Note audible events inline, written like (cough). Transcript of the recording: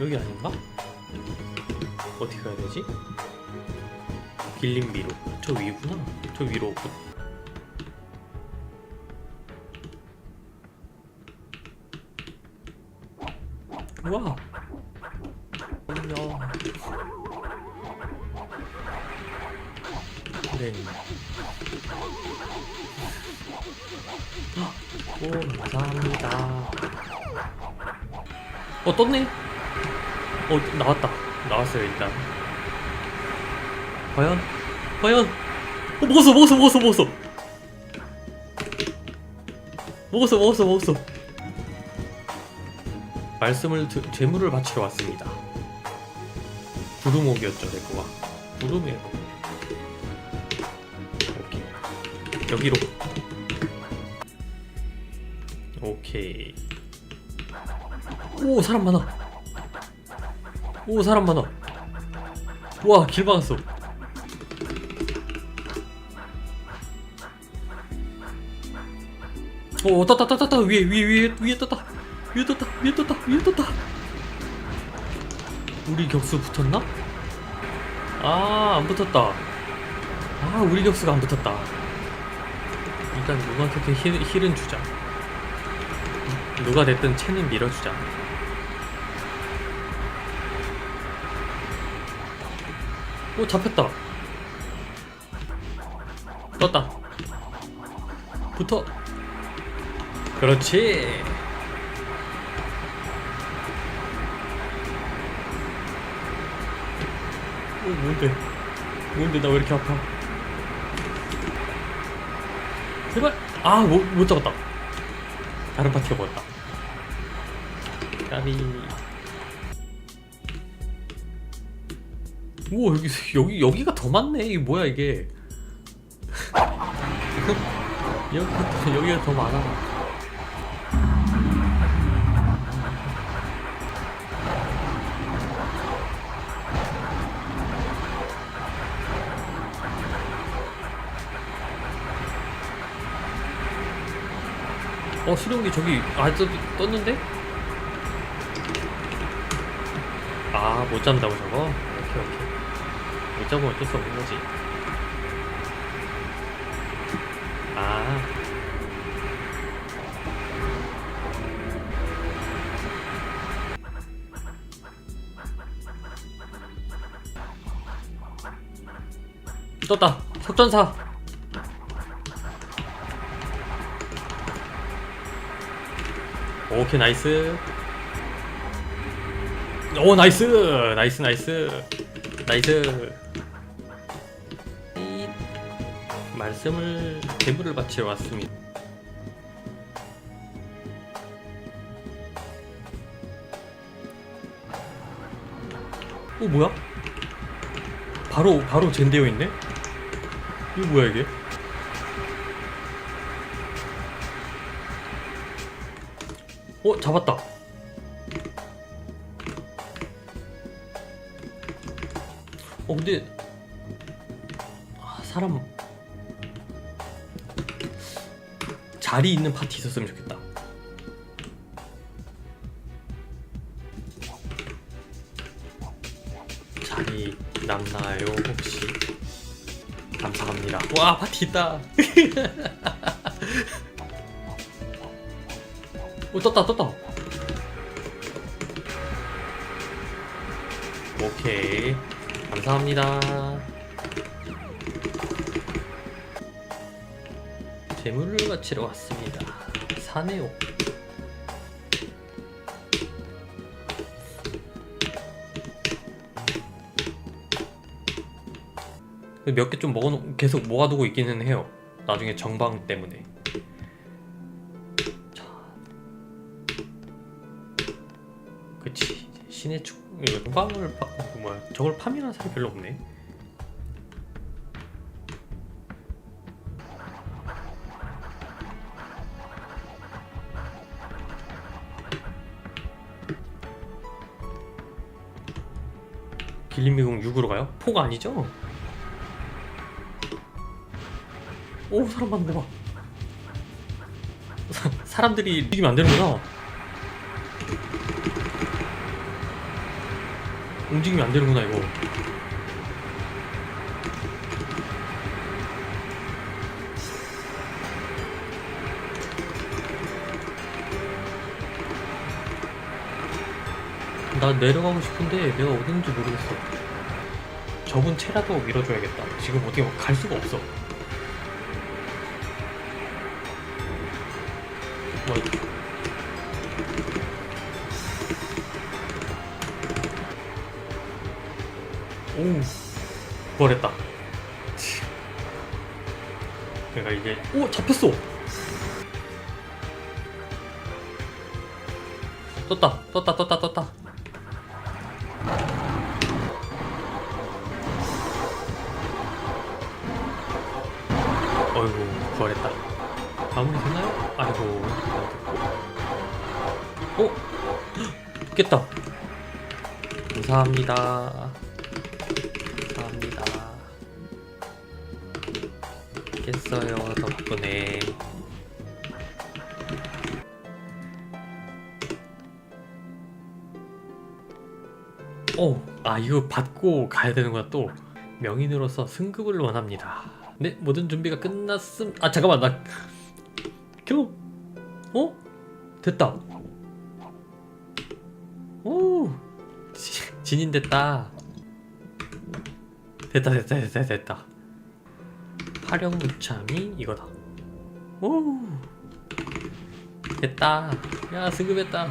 여기 아닌가? 어떻게 가야 되지? 길림 위로 저 위구나 저 위로 와 어머 네 오, 감사합니다. 어, 떴네? 어, 나왔다. 나왔어요, 일단. 과연? 과연? 어, 먹었어, 먹었어, 먹었어, 먹었어. 먹었어, 먹었어, 먹었어. 말씀을, 드, 재물을 바치러 왔습니다. 구름옥이었죠, 내 거가. 구름이에요. 오케이. 여기로. 오케이. 오 사람 많아. 오 사람 많아. 와길 막았어. 오 떴다 떴다 떴다 위에 위에 위에 위에 떴다 위에 떴다 위에 떴다 위에 떴다. 우리 격수 붙었나? 아 안 붙었다. 아 우리 격수가 안 붙었다. 일단 누구한테 힐, 힐은 주자. 누가 됐든 채는 밀어주자. 오 잡혔다. 떴다. 붙어. 그렇지. 오 뭔데? 뭔데 나 왜 이렇게 아파? 제발. 아못 못 잡았다. 다른 파티가 뭐였다. 까비. 우와 여기 여기 여기가 더 많네. 이게 뭐야 이게? (laughs) 여기 여기가 더 많아. 어 수령기 저기 아 떴, 떴는데? 아 못 잡는다고 저거? 오케이 오케이 못 잡으면 어쩔 수 없는 거지. 아. 떴다. 석전사. 오케이 나이스. 오 나이스. 나이스 나이스. 나이스 말씀을 대부를 바치러 왔습니다 오 뭐야? 바로 바로 젠되어 있네? 이거 뭐야 이게? 어 잡았다. 어 근데 아, 사람 자리 있는 파티 있었으면 좋겠다. 자리 남나요 혹시? 감사합니다. 와 파티 있다. (laughs) 오 떴다 떴다 오케이 감사합니다 재물을 바치러 왔습니다. 사네요 몇 개 좀 먹어 계속 모아두고 있기는 해요. 나중에 정방 때문에. 그치. 신의 축 이거 동방을 파그 뭐야 저걸 파밍하는 사람이 별로 없네 길림미궁 6으로 가요? 포가 아니죠? 오 사람 거 봐. 사- 사람들이 이기면 안 되는구나. 움직이면 안 되는구나 이거 나 내려가고 싶은데 내가 어딘지 모르겠어. 저분 채라도 밀어줘야겠다. 지금 어떻게 갈 수가 없어. 와, 오 부활했다. 치. 내가 이게 오 잡혔어. 떴다 떴다 떴다 떴다 마무리 되나요? 아이고 어? 깼다 감사합니다 감사합니다 깼어요 덕분에 오, 아 이거 받고 가야 되는 거야 또 명인으로서 승급을 원합니다. 네, 모든 준비가 끝났음. 아 잠깐만 나 겨우 어 됐다. 오 지- 진인 됐다. 됐다 됐다 됐다 됐다. 활용 무참이 이거다. 오 됐다. 야 승급했다.